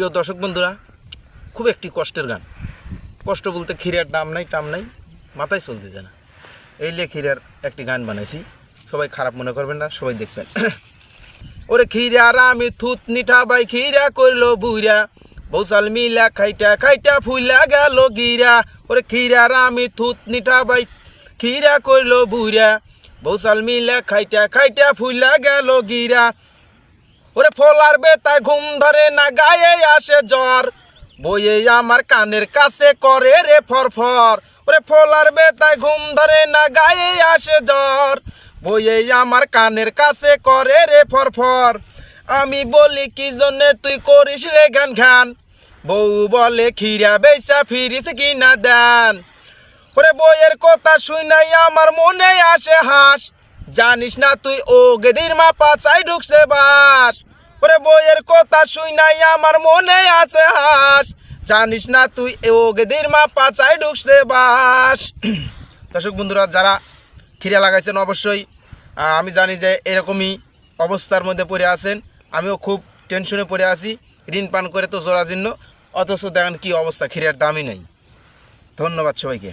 প্রিয় দর্শক বন্ধুরা, খুব একটি কষ্টের গান। কষ্ট বলতে ক্ষীরের দাম নাই, টাম নাই, মাথায় চলতেছে না। এই লিয়ে ক্ষীরের একটি গান বানাইছি। সবাই খারাপ মনে করবেন না, সবাই দেখবেন। ওরে ক্ষীরার আমি থুত নিঠা বাই ক্ষীরা করল বুইরা বৌসাল মিলা খাইটা খাইটা ফুইলা গেল গিরা। ওরে ক্ষীরার আমি থুত নিঠা বাই ক্ষীরা করল বুইরা বৌসাল মিলা খাইটা খাইটা ফুইলা গেল গিরা। ওরে ফলার বেতায় ঘুম ধরে না গায়ে আসে জ্বর। বইয়ে আমার কানের কাছে করে রে ফরফর। ওরে ফলার বেতায় ঘুম ধরে না গায়ে আসে জ্বর। বইয়ে আমার কানের কাছে করে রে ফরফর। আমি বলি, কি জন্যে তুই করিস রে গান খান বউ বলে, খিরা বেসা ফিরিস কিনা দেন? ওরে বইয়ের কথা শুনাই আমার মনে আসে হাস। জানিস না তুই ও গেদির মা পাচাই ঢুকছে বাস ওরে বইয়ের কথা শুই নাই, আমার মনে আছে হাস। জানিস না তুই ও গেদির মা পাচাই ঢুকছে বাস দর্শক বন্ধুরা, যারা খিরা লাগাইছেন অবশ্যই আমি জানি যে এরকমই অবস্থার মধ্যে পড়ে আছেন। আমিও খুব টেনশনে পড়ে আছি, ঋণ পান করে তো জোরাজীর্ণ। অথচ দেখেন কি অবস্থা খিরের দামই নেই। ধন্যবাদ সবাইকে।